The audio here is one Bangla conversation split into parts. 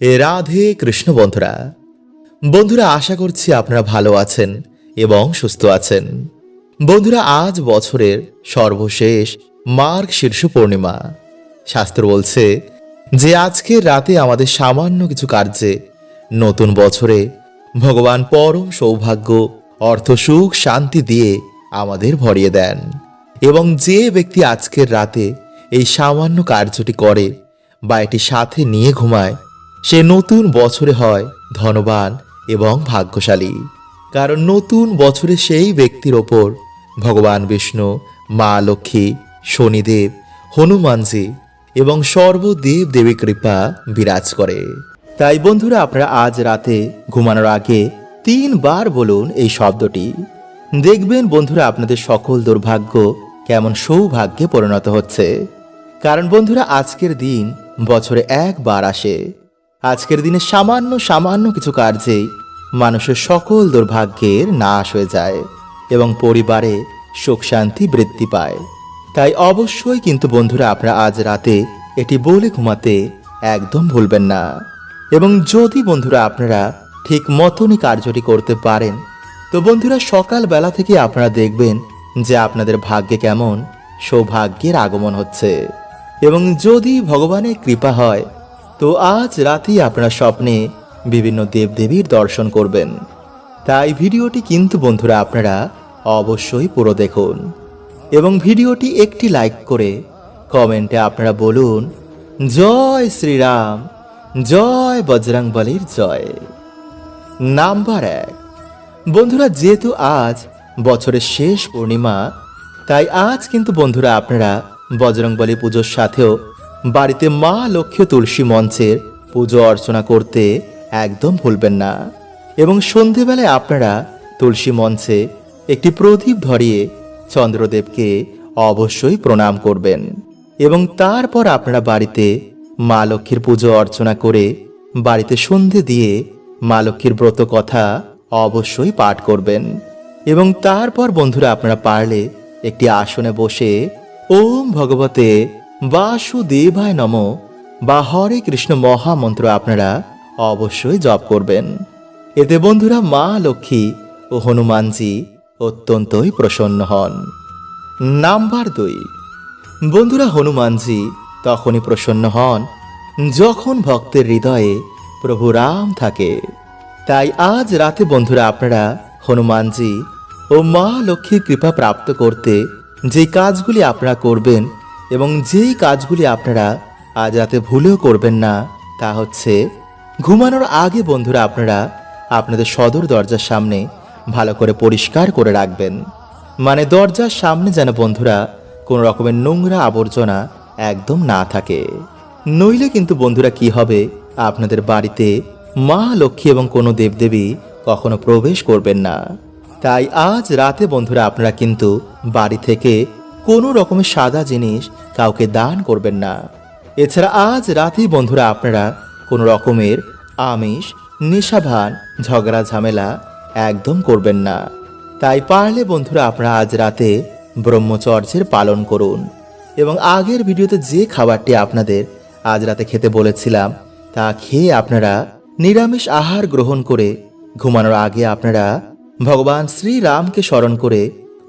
রাধে কৃষ্ণ বন্ধুরা। বন্ধুরা, আশা করছি আপনারা ভালো আছেন এবং সুস্থ আছেন। বন্ধুরা, আজ বছরের সর্বশেষ মার্গ শীর্ষ পূর্ণিমা। শাস্ত্র বলছে যে, আজকের রাতে আমাদের সামান্য কিছু কার্যে নতুন বছরে ভগবান পরম সৌভাগ্য, অর্থ সুখ, শান্তি দিয়ে আমাদের ভরিয়ে দেন। এবং যে ব্যক্তি আজকের রাতে এই সামান্য কার্যটি করে বা এটি সাথে নিয়ে ঘুমায় সে নতুন বছরে হয় ধনবান এবং ভাগ্যশালী। কারণ নতুন বছরে সেই ব্যক্তির ওপর ভগবান বিষ্ণু, মা লক্ষ্মী, শনিদেব, হনুমানজি এবং সর্বদেব দেবী কৃপা বিরাজ করে। তাই বন্ধুরা, আপনারা আজ রাতে ঘুমানোর আগে তিনবার বলুন এই শব্দটি। দেখবেন বন্ধুরা, আপনাদের সকল দুর্ভাগ্য কেমন সৌভাগ্যে পরিণত হচ্ছে। কারণ বন্ধুরা, আজকের দিন বছরে একবার আসে। আজকের দিনে সামান্য সামান্য কিছু কার্যেই মানুষের সকল দুর্ভাগ্যের নাশ হয়ে যায় এবং পরিবারে সুখ, শান্তি বৃদ্ধি পায়। তাই অবশ্যই কিন্তু বন্ধুরা আপনারা আজ রাতে এটি বলে ঘুমাতে একদম ভুলবেন না। এবং যদি বন্ধুরা আপনারা ঠিক মতনই কার্যটি করতে পারেন, তো বন্ধুরা সকাল বেলা থেকে আপনারা দেখবেন যে আপনাদের ভাগ্যে কেমন সৌভাগ্যের আগমন হচ্ছে। এবং যদি ভগবানের কৃপা হয় তো আজ রাতেই আপনারা স্বপ্নে বিভিন্ন দেবদেবীর দর্শন করবেন। তাই ভিডিওটি কিন্তু বন্ধুরা আপনারা অবশ্যই পুরো দেখুন এবং ভিডিওটি একটি লাইক করে কমেন্টে আপনারা বলুন, জয় শ্রীরাম, জয় বজরংবলীর জয়। নাম্বার এক। বন্ধুরা, যেহেতু আজ বছরের শেষ পূর্ণিমা, তাই আজ কিন্তু বন্ধুরা আপনারা বজরংবলী পুজোর সাথেও বাড়িতে মা লক্ষ্মী তুলসী মঞ্চের পুজো অর্চনা করতে একদম ভুলবেন না। এবং সন্ধেবেলায় আপনারা তুলসী মঞ্চে একটি প্রদীপ ধরিয়ে চন্দ্রদেবকে অবশ্যই প্রণাম করবেন। এবং তারপর আপনারা বাড়িতে মা লক্ষ্মীর পুজো অর্চনা করে বাড়িতে সন্ধে দিয়ে মা লক্ষ্মীর ব্রত কথা অবশ্যই পাঠ করবেন। এবং তারপর বন্ধুরা আপনারা পারলে একটি আসনে বসে ওম ভগবতে বাসুদেবায় নম। বা হরে কৃষ্ণ মহামন্ত্র আপনারা অবশ্যই জপ করবেন। এতে বন্ধুরা মা লক্ষ্মী ও হনুমানজি অত্যন্তই প্রসন্ন হন। নাম্বার দুই। বন্ধুরা হনুমানজি তখনই প্রসন্ন হন যখন ভক্তের হৃদয়ে প্রভু রাম থাকে। তাই আজ রাতে বন্ধুরা আপনারা হনুমানজি ও মা লক্ষ্মীর কৃপা প্রাপ্ত করতে যে কাজগুলি আপনারা করবেন এবং যেই কাজগুলি আপনারা আজ রাতে ভুলেও করবেন না, তা হচ্ছে ঘুমানোর আগে বন্ধুরা আপনারা আপনাদের সদর দরজার সামনে ভালো করে পরিষ্কার করে রাখবেন। মানে দরজার সামনে যেন বন্ধুরা কোনো রকমের নোংরা আবর্জনা একদম না থাকে। নইলে কিন্তু বন্ধুরা কি হবে? আপনাদের বাড়িতে মা, লক্ষ্মী এবং কোনো দেবদেবী কখনো প্রবেশ করবেন না। তাই আজ রাতে বন্ধুরা আপনারা কিন্তু বাড়ি থেকে কোনো রকমের সাদা জিনিস কাউকে দান করবেন না। এছাড়া আজ রাতেই বন্ধুরা আপনারা কোনো রকমের আমিষ, নেশাভান, ঝগড়া, ঝামেলা একদম করবেন না। তাই পারলে বন্ধুরা আপনারা আজ রাতে ব্রহ্মচর্যের পালন করুন। এবং আগের ভিডিওতে যে খাবারটি আপনাদের আজ রাতে খেতে বলেছিলাম, তা খেয়ে আপনারা নিরামিষ আহার গ্রহণ করে ঘুমানোর আগে আপনারা ভগবান শ্রীরামকে স্মরণ করে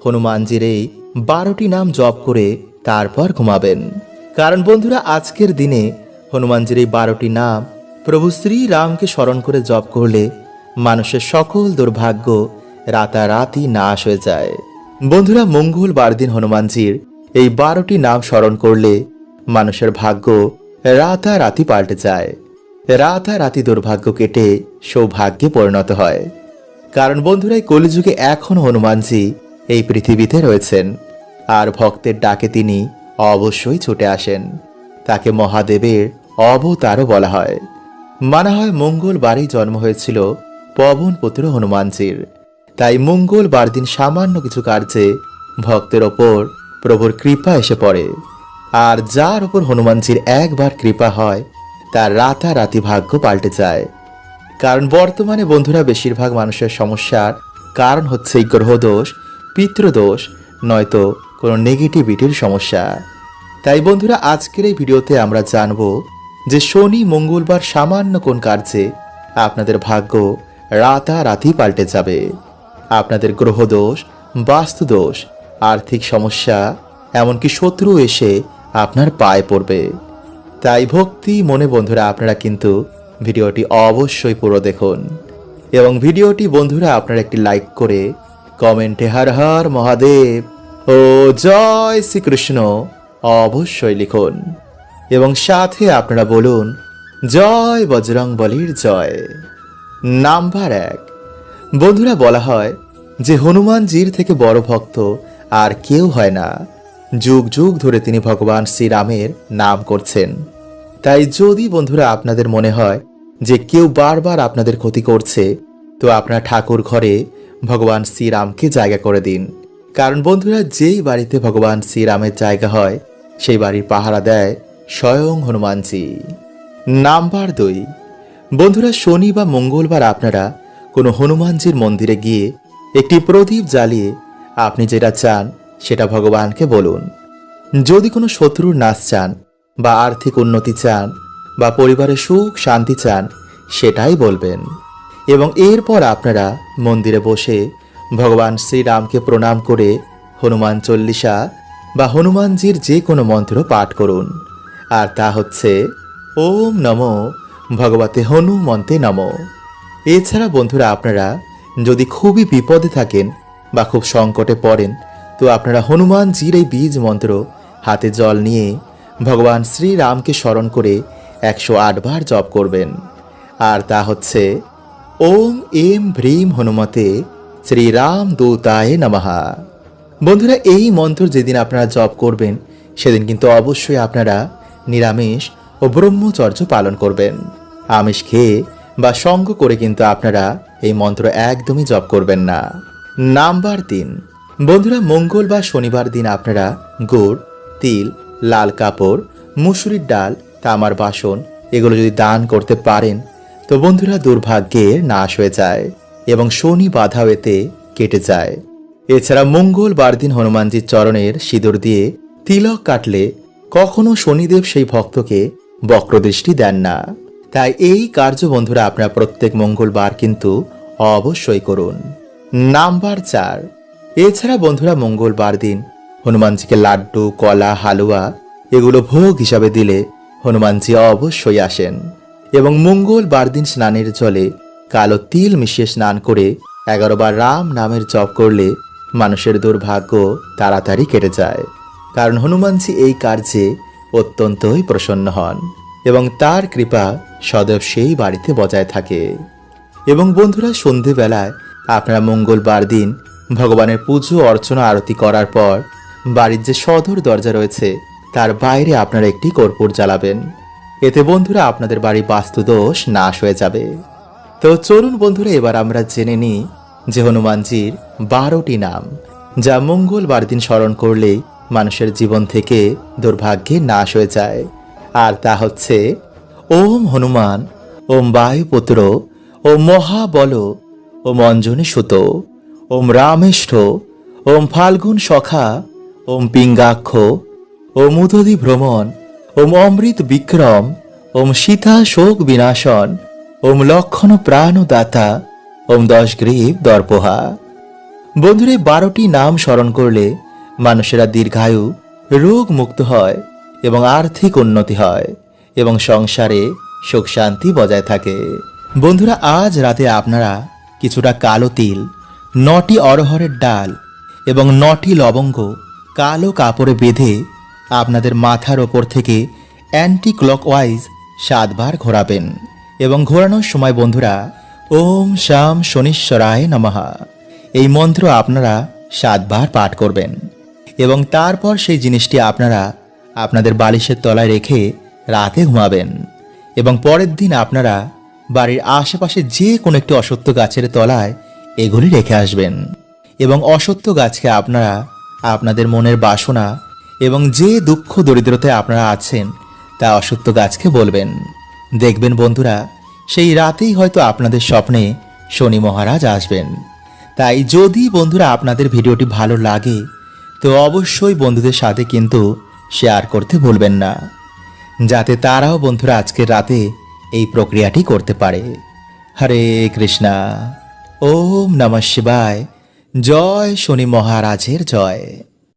হনুমানজির এই বারোটি নাম জপ করে তারপর ঘুমাবেন। কারণ বন্ধুরা, আজকের দিনে হনুমানজির এই বারোটি নাম প্রভু শ্রীরামকে স্মরণ করে জপ করলে মানুষের সকল দুর্ভাগ্য রাতারাতি নাশ হয়ে যায়। বন্ধুরা মঙ্গলবার দিন হনুমানজির এই বারোটি নাম স্মরণ করলে মানুষের ভাগ্য রাতারাতি পাল্টে যায়। রাতারাতি দুর্ভাগ্য কেটে সৌভাগ্যে পরিণত হয়। কারণ বন্ধুরা কলিযুগে এখনও হনুমানজি এই পৃথিবীতে রয়েছেন। আর ভক্তের ডাকে তিনি অবশ্যই ছুটে আসেন। তাকে মহাদেবের অবতারও বলা হয়। মানা হয় মঙ্গলবারই জন্ম হয়েছিল পবন পুত্র হনুমানজির। তাই মঙ্গলবার দিন সামান্য কিছু কার্যে ভক্তের ওপর প্রভুর কৃপা এসে পড়ে। আর যার ওপর হনুমানজির একবার কৃপা হয়, তার রাতারাতি ভাগ্য পাল্টে যায়। কারণ বর্তমানে বন্ধুরা বেশিরভাগ মানুষের সমস্যার কারণ হচ্ছে গ্রহদোষ, পিতৃদোষ, নয়তো কোনো নেগেটিভিটির সমস্যা। তাই বন্ধুরা, আজকের এই ভিডিওতে আমরা জানব যে শনি মঙ্গলবার সামান্য কোন কার্যে আপনাদের ভাগ্য রাতারাতি পাল্টে যাবে। আপনাদের গ্রহদোষ বাস্তুদোষ আর্থিক সমস্যা, এমনকি শত্রু এসে আপনার পায়ে পড়বে। তাই ভক্তি মনে বন্ধুরা, আপনারা কিন্তু ভিডিওটি অবশ্যই পুরো দেখুন। এবং ভিডিওটি বন্ধুরা, আপনারা একটি লাইক করে কমেন্টে হর হর মহাদেব। ও জয় শ্রীকৃষ্ণ। অবশ্যই লিখুন। এবং সাথে আপনারা বলুন, জয় বজরং বলির জয়। নাম্বার এক। বন্ধুরা, বলা হয় যে হনুমানজির থেকে বড় ভক্ত আর কেউ হয় না। যুগ যুগ ধরে তিনি ভগবান শ্রীরামের নাম করছেন। তাই যদি বন্ধুরা আপনাদের মনে হয় যে কেউ বারবার আপনাদের ক্ষতি করছে, তো আপনার ঠাকুর ঘরে ভগবান শ্রীরামকে জায়গা করে দিন। কারণ বন্ধুরা, যেই বাড়িতে ভগবান শ্রীরামের জায়গা হয়, সেই বাড়ির পাহারা দেয় স্বয়ং হনুমানজি। নাম্বার দুই। বন্ধুরা, শনি বা মঙ্গলবার আপনারা কোনো হনুমানজির মন্দিরে গিয়ে একটি প্রদীপ জ্বালিয়ে আপনি যেটা চান, সেটা ভগবানকে বলুন। যদি কোনো শত্রুর নাশ চান বা আর্থিক উন্নতি চান বা পরিবারের সুখ, শান্তি চান, সেটাই বলবেন। এবং এরপর আপনারা মন্দিরে বসে ভগবান শ্রীরামকে প্রণাম করে হনুমান চল্লিশা বা হনুমানজির যে কোনো মন্ত্র পাঠ করুন। আর তা হচ্ছে, ওম নম ভগবতে হনুমন্তে নম। এছাড়া বন্ধুরা আপনারা যদি খুবই বিপদে থাকেন বা খুব সংকটে পড়েন, তো আপনারা হনুমানজির এই বীজ মন্ত্র হাতে জল নিয়ে ভগবান শ্রীরামকে স্মরণ করে একশো বার জপ করবেন। আর তা হচ্ছে, ওম এম ভ্রীম হনুমতে শ্রীরাম দূতায় নমহা বন্ধুরা, এই মন্ত্র যেদিন আপনারা জপ করবেন, সেদিন কিন্তু অবশ্যই আপনারা নিরামিষ ও ব্রহ্মচর্য পালন করবেন। আমিষ খেয়ে বা সঙ্গ করে কিন্তু আপনারা এই মন্ত্র একদমই জপ করবেন না। নাম্বার তিন। বন্ধুরা, মঙ্গল বা শনিবার দিন আপনারা গুড়, তিল, লাল কাপড়, মুসুরির ডাল, তামার বাসন এগুলো যদি দান করতে পারেন, তো বন্ধুরা দুর্ভাগ্যের নাশ হয়ে যায়। এবং শনি বাধাও এতে কেটে যায়। এছাড়া মঙ্গলবার দিন হনুমানজির চরণের সিঁদুর দিয়ে তিলক কাটলে কখনো শনিদেব সেই ভক্তকে বক্রদৃষ্টি দেন না। তাই এই কার্য বন্ধুরা আপনারা প্রত্যেক মঙ্গলবার কিন্তু অবশ্যই করুন। নাম্বার চার। এছাড়া বন্ধুরা মঙ্গলবার দিন হনুমানজিকে লাড্ডু, কলা, হালুয়া এগুলো ভোগ হিসাবে দিলে হনুমানজি অবশ্যই আসেন এবং মঙ্গলবার দিন স্নানের জলে কালো তিল মিশিয়ে স্নান করে এগারো বার রাম নামের জপ করলে মানুষের দুর্ভাগ্য তাড়াতাড়ি কেটে যায়। কারণ হনুমানজি এই কার্যে অত্যন্তই প্রসন্ন হন এবং তার কৃপা সদব সেই বাড়িতে বজায় থাকে। এবং বন্ধুরা, সন্ধেবেলায় আপনারা মঙ্গলবার দিন ভগবানের পুজো, অর্চনা, আরতি করার পর বাড়ির যে সদর দরজা রয়েছে, তার বাইরে আপনারা একটি কর্পূর জ্বালাবেন। এতে বন্ধুরা, আপনাদের বাড়ি বাস্তুদোষ নাশ হয়ে যাবে। তো চলুন বন্ধুরা, এবার আমরা জেনে নিই যে হনুমানজির বারোটি নাম, যা মঙ্গলবার দিন স্মরণ করলেই মানুষের জীবন থেকে দুর্ভাগ্যে নাশ হয়ে যায়। আর তা হচ্ছে, ওম হনুমান, ওম বায়ুপুত্র, ওম মহাবল, ওম অঞ্জনী সুত, ওম রামেষ্ঠ, ওম ফাল্গুন সখা, ওম পিঙ্গাক্ষ, ওম উদধি ভ্রমণ, ওম অমৃত বিক্রম, ওম সীতা শোক বিনাশন ওম লক্ষণ প্রাণদাতা, ওম দশ গ্রীব দর্পহা। বন্ধুরে, বারোটি নাম স্মরণ করলে মানুষেরা দীর্ঘায়ু রোগ মুক্ত হয় এবং আর্থিক উন্নতি হয় এবং সংসারে সুখ শান্তি বজায় থাকে। বন্ধুরা, আজ রাতে আপনারা কিছুটা কালো তিল, নটি অরহরের ডাল এবং নটি লবঙ্গ কালো কাপড়ে বেঁধে আপনাদের মাথার ওপর থেকে অ্যান্টি ক্লকওয়াইজ সাতবার ঘোরাবেন। এবং ঘোরানোর সময় বন্ধুরা, ওম শাম শনিশ্বরায় নমহা এই মন্ত্র আপনারা সাতবার পাঠ করবেন। এবং তারপর সেই জিনিসটি আপনারা আপনাদের বালিশের তলায় রেখে রাতে ঘুমাবেন। এবং পরের দিন আপনারা বাড়ির আশেপাশে যে কোনো একটি অসত্য গাছের তলায় এগুলি রেখে আসবেন। এবং অসত্য গাছকে আপনারা আপনাদের মনের বাসনা এবং যে দুঃখ দরিদ্রতায় আপনারা আছেন, তা অসত্য গাছকে বলবেন। দেখবেন বন্ধুরা, সেই রাতেই হয়তো আপনাদের স্বপ্নে শনি মহারাজ আসবেন। তাই যদি বন্ধুরা আপনাদের ভিডিওটি ভালো লাগে, তো অবশ্যই বন্ধুদের সাথে কিন্তু শেয়ার করতে ভুলবেন না, যাতে তারাও বন্ধুরা আজকের রাতে এই প্রক্রিয়াটি করতে পারে। হরে কৃষ্ণা। ওম নমঃ শিবায়। জয় শনি মহারাজের জয়।